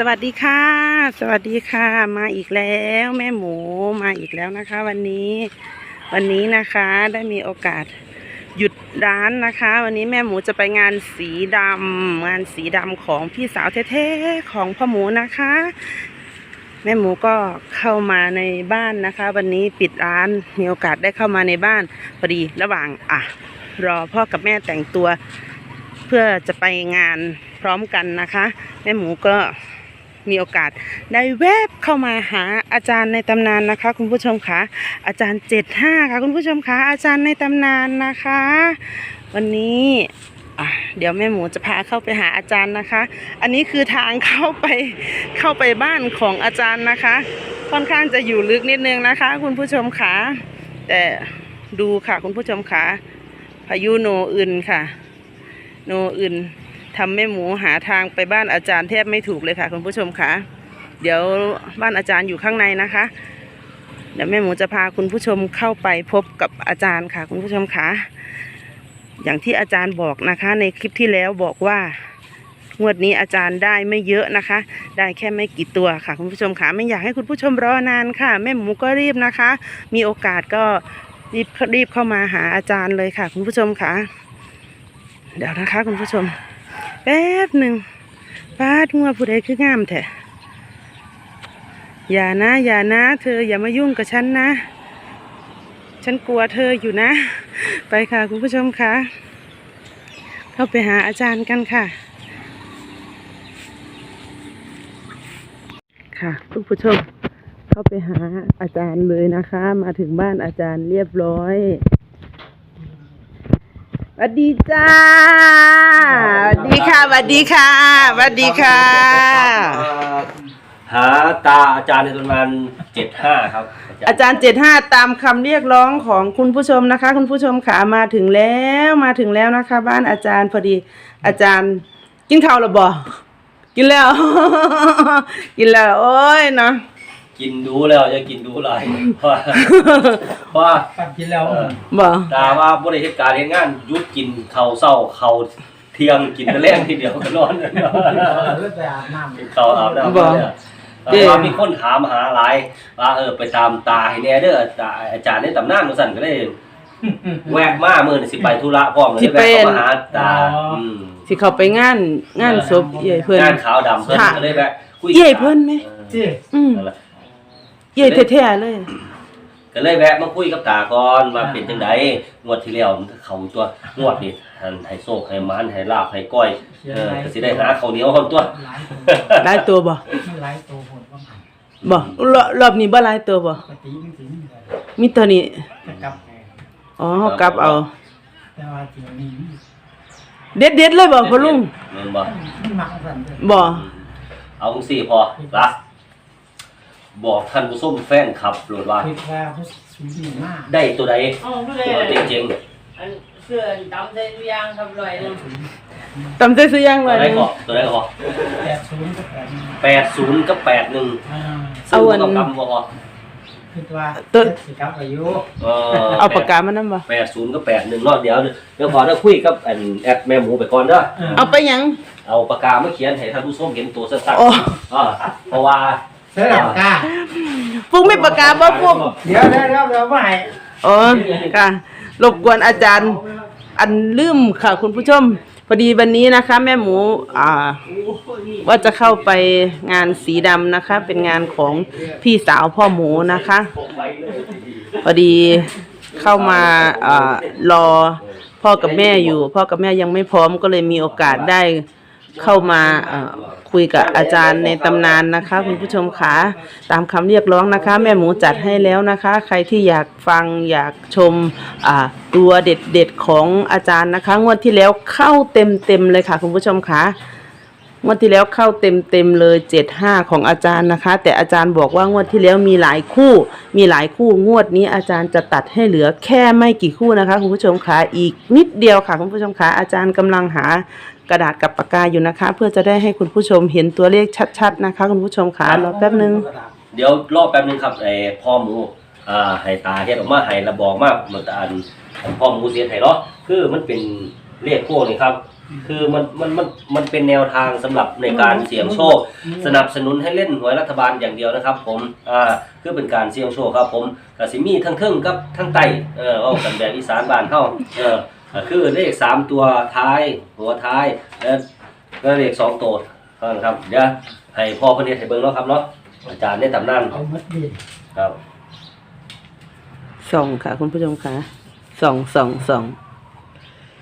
สวัสดีค่ะ สวัสดีค่ะ มาอีกแล้วแม่หมูมาอีกแล้วนะคะ วันนี้วันนี้นะคะได้มีโอกาสหยุดร้านนะคะ วันนี้แม่หมูจะไปงานสีดำงานสีดำของพี่สาวแท้ๆของพ่อหมูนะคะ แม่หมูก็เข้ามาในบ้านนะคะ วันนี้ปิดร้านมีโอกาสได้เข้ามาในบ้านพอดีระหว่างอะรอพ่อกับแม่แต่งตัวเพื่อจะไปงานพร้อมกันนะคะ แม่หมูก็ มีโอกาสได้แวบเข้ามาหาอาจารย์ในตำนานนะคะ คุณผู้ชมคะอาจารย์เจ็ดห้าค่ะคุณผู้ชมคะอาจารย์ในตำนานนะคะ วันนี้เดี๋ยวแม่หมูจะพาเข้าไปหาอาจารย์นะคะ อันนี้คือทางเข้าไปเข้าไปบ้านของอาจารย์นะคะ ค่อนข้างจะอยู่ลึกนิดนึงนะคะ คุณผู้ชมคะแต่ดูค่ะคุณผู้ชมคะพายุโนอื่นค่ะ โนอื่น ทำแม่หมูหาทางไปบ้านอาจารย์แทบไม่ถูกเลยค่ะคุณผู้ชมคะเดี๋ยวบ้านอาจารย์อยู่ข้างในนะคะ เดี๋ยวแม่หมูจะพาคุณผู้ชมเข้าไปพบกับอาจารย์ค่ะ คุณผู้ชมคะอย่างที่อาจารย์บอกนะคะ ในคลิปที่แล้วบอกว่างวดนี้อาจารย์ได้ไม่เยอะนะคะ ได้แค่ไม่กี่ตัวค่ะ คุณผู้ชมคะไม่อยากให้คุณผู้ชมรอนานค่ะ แม่หมูก็รีบนะคะ มีโอกาสก็รีบรีบเข้ามาหาอาจารย์เลยค่ะ คุณผู้ชมคะเดี๋ยวนะคะ คุณผู้ชม แป๊บหนึ่งป้าดงัวผู้ใดคืองามแท้อย่านะ อย่านะ เธออย่ามายุ่งกับฉันนะ ฉันกลัวเธออยู่นะ ไปค่ะคุณผู้ชมคะเข้าไปหาอาจารย์กันค่ะ ค่ะคุณผู้ชม เข้าไปหาอาจารย์เลยนะคะ มาถึงบ้านอาจารย์เรียบร้อย วัสดีจ้าสวัสดีค่ะสวัสดีค่ะสวัสดีค่ะ หาตาอาจารย์ในประมาณเจ็ดห้าครับ อาจารย์เจ็ดห้าตามคำเรียกร้องของคุณผู้ชมนะคะ คุณผู้ชมขามาถึงแล้วมาถึงแล้วนะคะ บ้านอาจารย์พอดี อาจารย์กินข้าวหรือบ่กินแล้ว กินแล้วโอ้ยเนาะ กินดูแล้วจะกินดูอะไรเพราะว่าเพราะว่าปัดกินแล้วเออบ่ตาว่าบริเหตุการณ์เฮ็ดงานหยุดกินข้าวเศร้าข้าวเที่ยงกินแต่แรงทีเดียวก็นอนเลือดไปอาบน้ำกินข้าวอาบน้ำเนี่ยเออว่ามีคนถามหาหลายว่าเออไปตามตาให้แน่เด้อตาอาจารย์ในตำนานมาสั่นก็เลยแวกมามื้อนี่สิไปธุระพร้อมเลยแวะเข้ามาหาตาอืมสิเขาไปงานงานศพเย่เพิ่นงานขาวดำเพิ่นค่ะก็เลยแวะคุยเย่เพิ่นไหมที่ อืม นั่นแหละ เย่แท้ๆเลย ก็เลยแวะมาคุยกับตาก่อนว่าเป็นจังไดงวดที่แล้วมันเขาตัวงวดนี่หันให้โชคให้หมันให้ลาบให้ก้อยเออก็สิได้หาข้าวเหนียวคนตัวหลายตัวหลายตัวบ่มันหลายตัวหมดว่ามันบ่รอบรอบนี้บ่หลายตัวบ่ปกติมันสิมีแต่มีตัวนี้จะกลับไงอ๋อเขากลับเอา แต่ว่าที่นี่เด็ดเด็ดๆเลยบ่พ่อลุงแม่นบ่มันมักสั่นเลยบ่เอาจังซี่พอละ บอกท่านผู้ชมแฟนครับโหลดว่าคิดว่าผู้สูงมากได้ตัวใดอ๋อผู้ใดตัวเลยจริงอันเสื้อดำใส่ทุกอย่างทำลอยเลยตำใจซื้อย่างๆเลตัวยใดก็ตัวใดก็แปดศูนย์ก็แปดหนึ่ง80กับ81อ่าซึ่งมันก็กำบ่พอคิดว่าตัว สิกลับอายุเออเอาปากกามานํบ่80กับ81เนาะเดี๋ยวเดี๋ยวขอได้คุยกับอันแอดแม่หมูไปก่อนเด้อ เอาไปหยัง เอาปากกามาเขียนให้ท่านผู้ชมเห็นตัวสั้นโอ้ๆอ่าเพราะว่า เสื้อหลังกาฟุกไม่ปากกาบ่ฟุกเดี๋ยวเดี๋ยวเดี๋ยวเดี๋ยวไม่อ๋อค่ะรบกวนอาจารย์ อันลืมค่ะ คุณผู้ชม พอดีวันนี้นะคะ แม่หมูอ่า ว่าจะเข้าไปงานสีดำนะคะ เป็นงานของพี่สาวพ่อหมูนะคะ พอดีเข้ามาอ่ารอพ่อกับแม่อยู่ พ่อกับแม่ยังไม่พร้อมก็เลยมีโอกาสได้ เข้ามาคุยกับอาจารย์ในตำนานนะคะ คุณผู้ชมขาตามคำเรียกร้องนะคะ แม่หมูจัดให้แล้วนะคะ ใครที่อยากฟังอยากชมตัวเด็ดๆของอาจารย์นะคะ งวดที่แล้วเข้าเต็มๆเลยค่ะ คุณผู้ชมขางวดที่แล้วเข้าเต็มเต็มๆเลยเจ็ดห้าของอาจารย์นะคะ แต่อาจารย์บอกว่างวดที่แล้วมีหลายคู่ มีหลายคู่งวดนี้อาจารย์จะตัดให้เหลือแค่ไม่กี่คู่นะคะคุณผู้ชมคะอีกนิดเดียวค่ะคุณผู้ชมคะอาจารย์กำลังหา กระดาษกับปากกาอยู่นะคะ เพื่อจะได้ให้คุณผู้ชมเห็นตัวเลขชัดๆนะคะ คุณผู้ชมคะรอแป๊บนึง เดี๋ยวรอแป๊บนึงครับไอ้พ่อหมูอ่าให้ตาเฮ็ดออกมาให้ระบอกมากมันตาอันอันพ่อหมูเสียให้เนาะคือมันเป็นเลขพวกนี้ครับ คือมันมันมันมันเป็นแนวทางสำหรับในการเสี่ยงโชค สนับสนุนให้เล่นหวยรัฐบาลอย่างเดียวนะครับ ผมอ่าคือเป็นการเสี่ยงโชคครับ ผมกสิมีทั้งเทิงกับทั้งไตเออเอากันแบบอีสานบ้านเฮาเออ ก็คือเลขสามตัวท้ายหัวท้ายและและเลขสองตัวเท่านั้นครับเดี๋ยวให้พ่อเพนเนตให้เบิ่งเนาะครับเนาะอาจารย์ได้ตำนานเอามัดดีครับส่องค่ะ คุณผู้ชมค่ะส่องส่องส่อง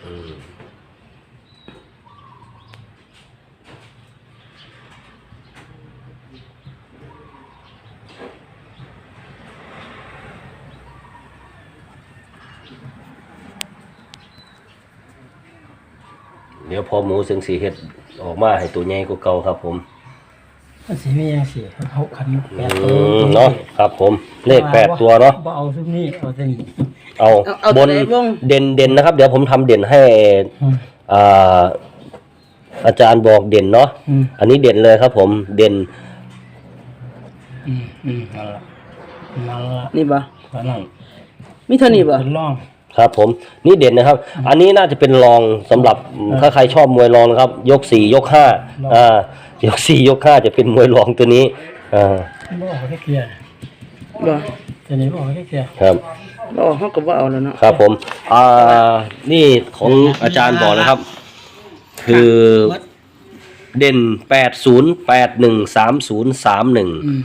อืม ดี๋ยวพอหมูซึ่งสีเห็ดออกมาให้ตัวใหญ่กว่าเก่าครับผมมันสิมียังสิเขาขันแปอืดตัวมเนาะครับผมเลขแปดตัวเนาะบ่เอาทุกนี้เอาแต่นี้เอาเอาเอาบตัวนไหนวงเด่นเด่นนะครับ เดี๋ยวผมทำเด่นให้อืมอ่าอาจารย์บอกเด่นเนาะอืมอันนี้เด่นเลยครับ ผมเด่นอืมอืมนั่นละนั่นละนี่บ่นั่นละมีเท่านี้บ่เป็นร่อง ครับผมนี่เด่นนะครับ อันนี้น่าจะเป็นรองสำหรับถ้าใครชอบมวยรองนะครับ ยกสี่ยกห้าอ่ายกสี่ยกห้าจะเป็นมวยรองตัวนี้อ่าบ่เอาแค่เกลียร์บ่แต่นี้บ่เอาแค่เกลียร์ครับบ่เฮาก็บ่เอาแล้วเนาะครับผมอ่านี่ของอาจารย์บอกนะครับ คือเด่นแปดศูนย์แปดหนึ่งสามศูนย์สามหนึ่งอืม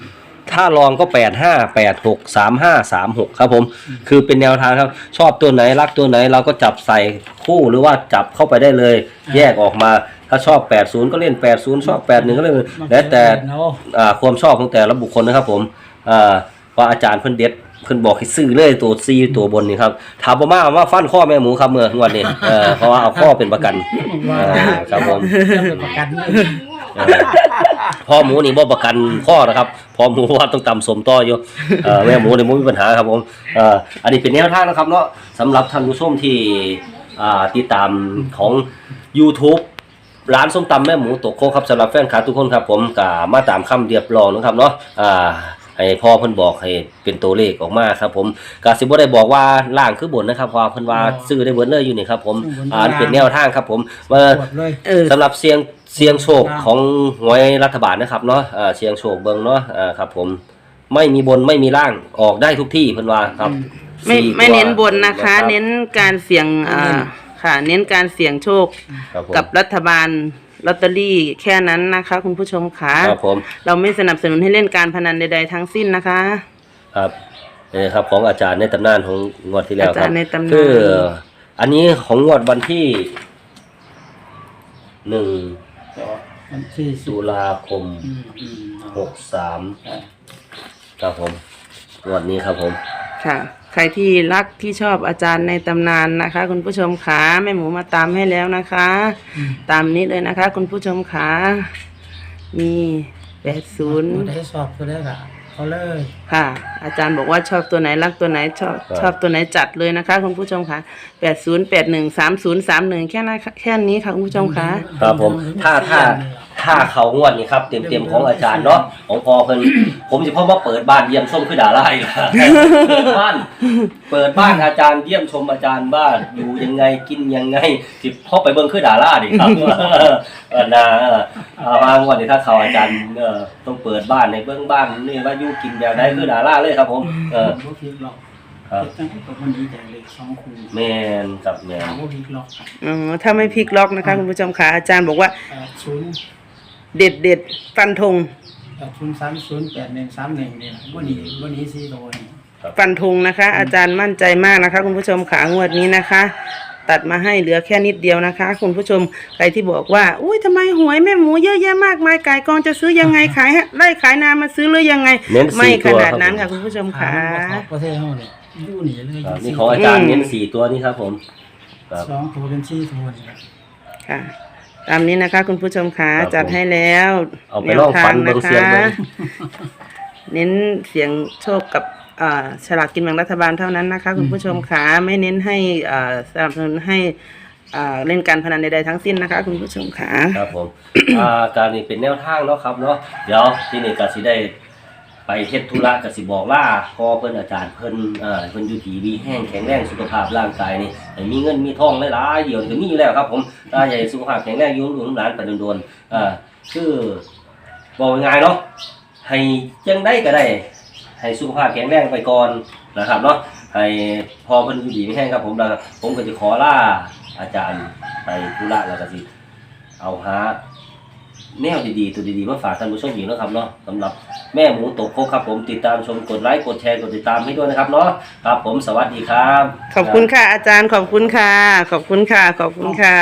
ถ้ารองก็แปดห้าแปดหกสามห้าสามหกครับผม คือเป็นแนวทางครับ ชอบตัวไหนรักตัวไหนเราก็จับใส่คู่หรือว่าจับเข้าไปได้เลย แยกออกมา ถ้าชอบ 80 ก็เล่น 80 ชอบ 81 ก็เล่นแล้วแต่เนาะอ่าความชอบของแต่ละบุคคลนะครับผมอ่าว่าอาจารย์เพิ่นเด็ดเพิ่นบอกให้ซื้อเลยตัวซีตัวบนนี่ครับถามบ่มาว่าฟันข้อแม่หมูครับเมื่องวดนี้เออเพราะว่าเอาข้อเป็นประกันว่าอ่าครับผมจะเป็นประกันเลยเออ พ่อหมูนี่บ่ประกันข้อนะครับพ่อหมูว่าต้องตำสมต่ออยู่เออแม่หมูนี่บ่มีปัญหาครับผมเอ่ออันนี้เป็นแนวทางนะครับเนาะสำหรับท่านผู้ชมที่อ่าติดตามของ YouTube ร้านส้มตำแม่หมูตกโคกครับสำหรับแฟนคลับทุกคนครับผมก็มาตามคำเรียบร้องนะครับเนาะอ่าให้พ่อเพิ่นบอกให้เป็นตัวเลขออกมาครับผมก็สิบ่ได้บอกว่าล่างคือบนนะครับเพราะว่าเพิ่นว่าซื้อได้เบิดเลยอยู่นี่ครับผมอ่าอันเป็นแนวทางครับผมว่า ปวดเลย เออสำหรับเสียง เสียงโชคของหวยรัฐบาลนะครับเนาะอ่าเสียงโชคเบิงเนาะอ่าครับ ผมไม่มีบนไม่มีล่างออกได้ทุกที่เพิ่นว่าครับไม่สี่ไม่ตัวเน้นบนนะคะ รับ เน้นการเสี่ยงอ่าค่ะ เน้นการเสี่ยงโชคครับผม กับรัฐบาลลอตเตอรี่แค่นั้นนะคะ คุณผู้ชมค่ะครับผม เราไม่สนับสนุนให้เล่นการพนันใดๆทั้งสิ้นนะคะ ครับนี่ครับของอาจารย์ในตำนานของงวดที่แล้วคอารัจาบรย์ในตำนาน คืออันนี้ของงวดวันที่หนึ่ง มันที่สุตุดลาคมอืมอืมหกสามครับผมงวดนี้ครับผม ค่ะ ใครที่รักที่ชอบอาจารย์ในตำนานนะคะ คุณผู้ชมขาแม่หมูมาตามให้แล้วนะคะตามนี้เลยนะคะ คุณผู้ชมขามีแปดศูนย์ ตัวได้สอบตัวได้ละ เขาเลยค่ะ อาจารย์บอกว่าชอบตัวไหนรักตัวไหนชอบชอบตัวไหนจัดเลยนะคะคุณผู้ชมค่ะแปดศูนย์แปดหนึ่งสามศูนย์สามหนึ่งแค่นั้นแค่นี้ค่ะคุณผู้ชมค่ะ ครับผม ถ้าถ้า ถ้าเขางวดนี้ครับเต็มเต็มๆของอาจารย์เนาะของพอเพิ่นผมจะพ่อมาเปิดบ้านเยี่ยมชมคือดาราอีกแล้วเปิดบ้านเปิดบ้านอาจารย์เยี่ยมชมอาจารย์บ้านอยู่ยังไงกินยังไงสิพ่อไปเบิ่งคือดาราดิครับเออนะเอามางวดนี้ถ้าเขาอาจารย์เออต้องเปิดบ้านในเบื้องบ้านนี่ว่าอยู่กินแบบใดคือดาราเลยครับ ผมเออบ่พลิกหรอกครับตั้งแต่มันดีแต่เล็กสองคู่แมนกับแมนบ่พลิกหรอกอ๋อถ้าไม่พลิกล็อกนะคะคุณผู้ชมค่ะอาจารย์บอกว่าแปดศูนย์ เด็ดเด็ดฟันธงแปดศูนย์สามศูนย์แปดหนึ่งสามหนึ่งนี่แหละบ่หนีบ่หนีสี่ตัวนี่ฟันธงนะคะ อาจารย์มั่นใจมากนะคะ คุณผู้ชมขางวดนี้นะคะ ตัดมาให้เหลือแค่นิดเดียวนะคะ คุณผู้ชมใครที่บอกว่าอุ้ยทำไมหวยแม่หมูเยอะแยะมากมายไก่กองจะซื้อยังไงขายให้ไล่ขายนามาซื้อหรือยังไง เน้นไม่สี่ขตัวนาดครับนั้นผมค่ะ คุณผู้ชมค่ะขายประเทศเฮาเนี่ยอยู่นี่เลยครับนี่ของอาจารย์เน้นสี่ตัวนี่ครับผมครับ สองตัวเป็นสี่ตัวนี่ครับค่ะ ตามนี้นะคะ คุณผู้ชมค่ะครับจัดให้แล้วเอาไปลองฟันเบิ่งเสียงเบิ่ง เน้นเสียงโชคกับอ่าฉลากกินแบ่งรัฐบาลเท่านั้นนะคะ คุณผู้ชมค่ะไม่เน้นให้อ่าสนับสนุนให้อ่าเล่นการพนันใดๆทั้งสิ้นนะคะ คุณผู้ชมค่ะครับผม อ่าการนี้เป็นแนวทางเนาะครับเนาะ เดี๋ยวที่นี่ก็สิได้ ไปเฮ็ดธุระก็สิบอกล่าพอเพิ่นอาจารย์เพิ่นเอ่อเพิ่นอยู่ดีมีแห้งแข็งแรงสุขภาพร่างกายนี่ให้มีเงินมีทองหลายๆเดี๋ยวก็มีอยู่แล้วครับ ผมถ้ายากให้สุขภาพแข็งแรงอยู่ลูกหลานไปโดนๆเอ่อคือบอกง่ายเนาะให้จังได้ก็ได้ให้สุขภาพแข็งแรงไปก่อนนะครับเนาะให้พอเพิ่นอยู่ดีมีแห้งครับ ผมแล้วผมก็จะขอล่าอาจารย์ไปธุระแล้วก็สิเอาหาแนวดีๆตัวดีๆมาฝากท่านผู้ชมอีกนะครับเนาะสำหรับ แม่หมูตกโคกครับผมติดตามชมกดไลค์กดแชร์กดติดตามให้ด้วยนะครับเนาะครับผมสวัสดีครับ ขอบคุณค่ะอาจารย์ขอบคุณค่ะ ขอบคุณค่ะ ขอบคุณค่ะ